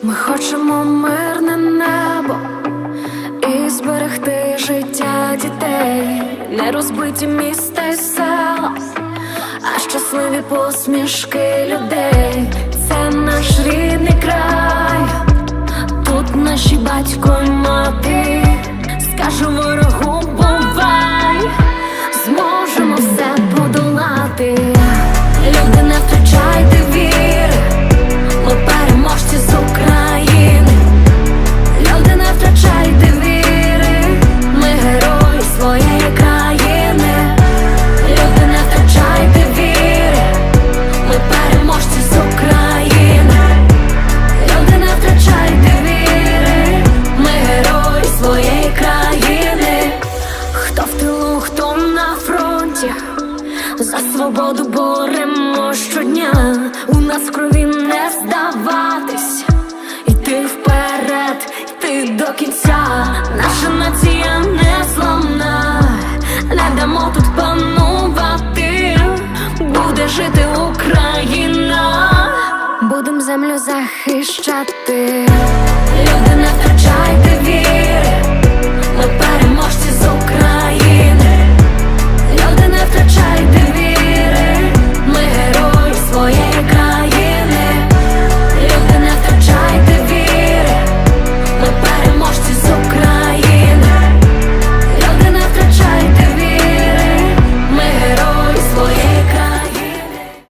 Ми хочемо мирне небо і зберегти життя дітей, не розбиті міста й села, а щасливі посмішки людей. Фронті. За свободу боремо щодня, у нас в крові не здаватись, йти вперед, йти до кінця, наша нація не зламна, не дамо тут панувати, буде жити Україна, будем землю захищати,